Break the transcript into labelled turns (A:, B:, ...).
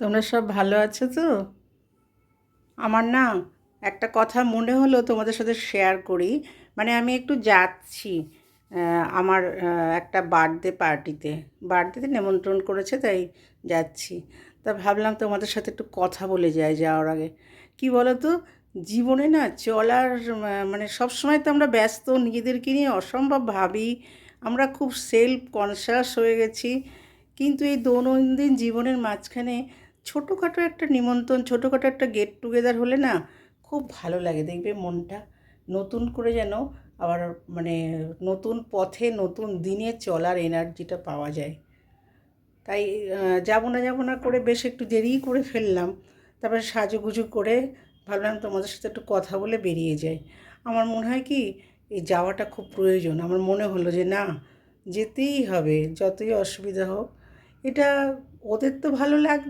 A: তোমরা সব ভালো আছো তো? আমার না একটা কথা মনে হলো তোমাদের সাথে শেয়ার করি। মানে আমি একটু যাচ্ছি আমার একটা বার্থডে পার্টিতে বার্থডেতে নেমন্ত্রণ করেছে, তাই যাচ্ছি। তা ভাবলাম তোমাদের সাথে একটু কথা বলে যাই যাওয়ার আগে। কি বলো তো জীবনে না চলার মানে সব সময় তো আমরা ব্যস্ত, নিজেদেরকে নিয়ে অসম্ভব ভাবি। আমরা খুব সেলফ কনসাস হয়ে গেছি। কিন্তু এই দৈনন্দিন জীবনের মাঝখানে ছোটোখাটো একটা নিমন্ত্রণ, ছোটোখাটো একটা গেট টুগেদার হলে না খুব ভালো লাগে। দেখবে মনটা নতুন করে যেন আবার মানে নতুন পথে, নতুন দিনে চলার এনার্জিটা পাওয়া যায়। তাই যাব না যাব না করে বেশ একটু দেরিই করে ফেললাম। তারপরে সাজুগুজু করে ভাবলাম তোমাদের সাথে একটু কথা বলে বেরিয়ে যাই। আমার মনে হয় কি, এই যাওয়াটা খুব প্রয়োজন। আমার মনে হলো যে না, যেতেই হবে, যতই অসুবিধা হোক। এটা ওদের তো ভালো লাগবে।